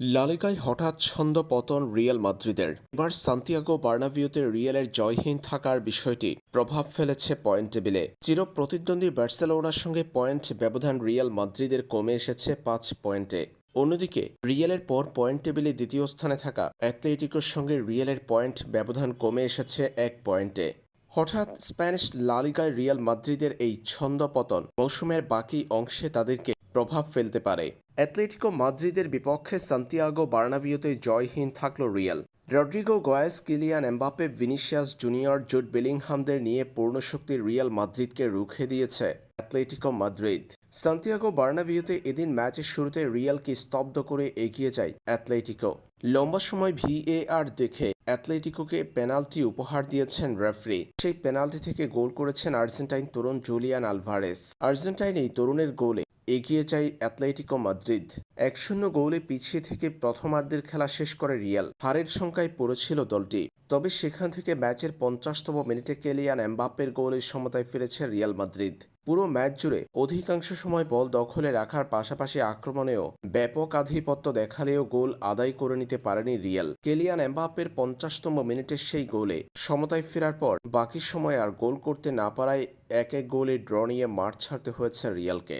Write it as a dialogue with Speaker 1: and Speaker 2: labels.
Speaker 1: লালিগায় হঠাৎ ছন্দ পতন রিয়াল মাদ্রিদের। এবার সান্তিয়াগো বার্নাবিওতে রিয়ালের জয়হীন থাকার বিষয়টি প্রভাব ফেলেছে পয়েন্ট টেবিলে। চির প্রতিদ্বন্দ্বী বার্সেলোনার সঙ্গে পয়েন্ট ব্যবধান রিয়াল মাদ্রিদের কমে এসেছে পাঁচ পয়েন্টে। অন্যদিকে, রিয়ালের পর পয়েন্ট টেবিলে দ্বিতীয় স্থানে থাকা অ্যাথলেটিকোর সঙ্গে রিয়ালের পয়েন্ট ব্যবধান কমে এসেছে এক পয়েন্টে। হঠাৎ স্প্যানিশ লালিগায় রিয়াল মাদ্রিদের এই ছন্দপতন মৌসুমের বাকি অংশে তাদেরকে প্রভাব ফেলতে পারে। অ্যাথলেটিকো মাদ্রিদের বিপক্ষে সান্তিয়াগো বার্নাবিওতে জয়হীন থাকল Real. Rodrygo Goes, Kylian Mbappe Vinicius Junior Jude বেলিংহামদের নিয়ে পূর্ণশক্তির রিয়াল মাদ্রিদকে রুখে দিয়েছে অ্যাথলেটিকো মাদ্রিদ। সান্তিয়াগো বার্নাবিওতে এদিন ম্যাচের শুরুতে রিয়ালকে স্তব্ধ করে এগিয়ে যায় অ্যাথলেটিকো লম্বা সময় ভিএআর দেখে অ্যাথলেটিকোকে পেনাল্টি উপহার দিয়েছেন রেফারি। সেই পেনাল্টি থেকে গোল করেছেন আর্জেন্টাইন তরুণ জুলিয়ান আলভারেস। আর্জেন্টাইন এই তরুণের গোলে এগিয়ে যায় অ্যাথলেটিকো মাদ্রিদ। এক শূন্য গোলে পিছিয়ে থেকে প্রথমার্ধের খেলা শেষ করে রিয়াল। হারের সংখ্যায় পড়েছিল দলটি। তবে সেখান থেকে ম্যাচের পঞ্চাশতম মিনিটে কেলিয়ান এমবাপ্পের গোলের সমতায় ফিরেছে রিয়াল মাদ্রিদ। পুরো ম্যাচ জুড়ে অধিকাংশ সময় বল দখলে রাখার পাশাপাশি আক্রমণেও ব্যাপক আধিপত্য দেখালেও গোল আদায় করে নিতে পারেনি রিয়াল। কেলিয়ান এমবাপ্পের পঞ্চাশতম মিনিটের সেই গোলে সমতায় ফেরার পর বাকি সময় আর গোল করতে না পারায় এক এক গোলে ড্র নিয়ে মাঠ ছাড়তে হয়েছে রিয়ালকে।